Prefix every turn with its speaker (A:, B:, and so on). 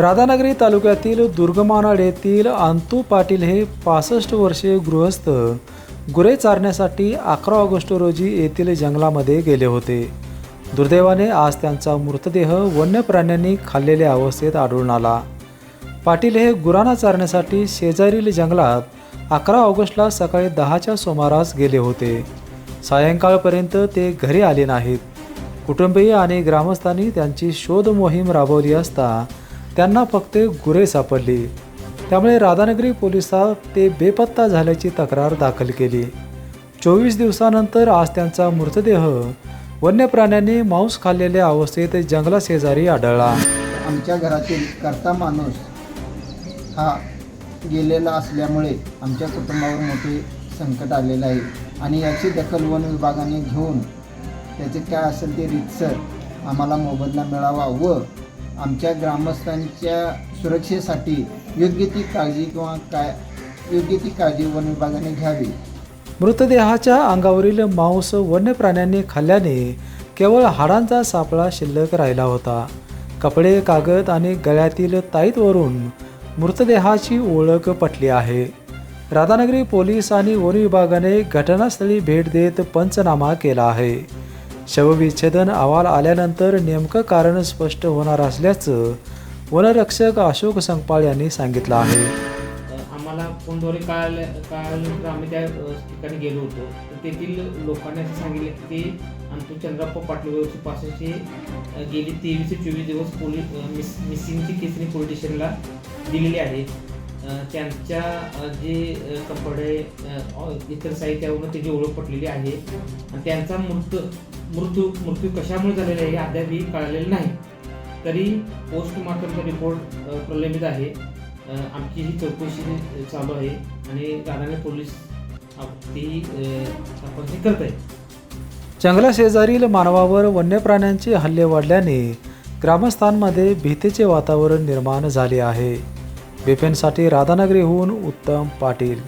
A: राधानगरी तालुक्यातील दुर्गमानाड येथील अंतू पाटील हे पासष्ट वर्षीय गृहस्थ. गुरे चारण्यासाठी अकरा ऑगस्ट रोजी येथील जंगलामध्ये गेले होते. दुर्दैवाने आज त्यांचा मृतदेह वन्य प्राण्यांनी खाल्लेल्या अवस्थेत आढळून आला. पाटील हे गुरांना चारण्यासाठी शेजारील जंगलात अकरा ऑगस्टला सकाळी दहाच्या सुमारास गेले होते. सायंकाळपर्यंत ते घरी आले नाहीत. कुटुंबीय आणि ग्रामस्थांनी त्यांची शोध मोहीम राबवली असता त्यांना फक्त गुरे सापडली. त्यामुळे राधानगरी पोलिसात ते बेपत्ता झाल्याची तक्रार दाखल केली. चोवीस दिवसानंतर आज त्यांचा मृतदेह वन्य प्राण्यांनी मांस खाल्लेल्या अवस्थेत जंगलाशेजारी आढळला.
B: आमच्या घरातील करता माणूस हा गेलेला असल्यामुळे आमच्या कुटुंबावर मोठे संकट आलेलं आहे. आणि याची दखल वन विभागाने घेऊन त्याचे काय असेल ते रितसर आम्हाला मोबदला मिळावा व आमच्या ग्रामस्थांच्या सुरक्षेसाठी योग्य ती काळजी किंवा काय योग्य ती काळजी वन विभागाने घ्यावी.
A: मृतदेहाच्या अंगावरील मांस वन्य प्राण्यांनी खाल्ल्याने केवळ हाडांचा सापळा शिल्लक राहिला होता. कपडे कागद आणि गळ्यातील ताईतवरून मृतदेहाची ओळख पटली आहे. राधानगरी पोलीस आणि वन विभागाने घटनास्थळी भेट देत पंचनामा केला आहे. शवविच्छेदन अहवाल आल्यानंतर नेमकं कारण स्पष्ट होणार असल्याचं वनरक्षक अशोक संगपाळ यांनी सांगितलं आहे.
C: आम्हाला फोनद्वारे काळ कळाल्यानंतर आम्ही त्या ठिकाणी गेलो होतो. तर तेथील लोकांनी असं सांगितलं की ते अंतू चंद्रप्पा पाटील वरची गेली तेवीस ते चोवीस दिवस पोलीस मिस मिसिंगची केसनी पोलीस स्टेशनला दिलेली आहे. त्यांच्या जे कपडे इतर साहित्यावरून त्याची ओळख पटलेली आहे आणि त्यांचा मृत्यू मृत्यू मृत्यू कशामुळे झालेला आहे हे अद्यापही कळलेलं नाही. तरी पोस्टमार्टमचा रिपोर्ट प्रलंबित आहे. आमची ही चौकशी चालू आहे आणि राधाने पोलीस ती तपासणी करत आहे.
A: जंगलाशेजारील मानवावर वन्य प्राण्यांचे हल्ले वाढल्याने ग्रामस्थांमध्ये भीतीचे वातावरण निर्माण झाले आहे. बिपिनसाठी राधानगरीहून उत्तम पाटील.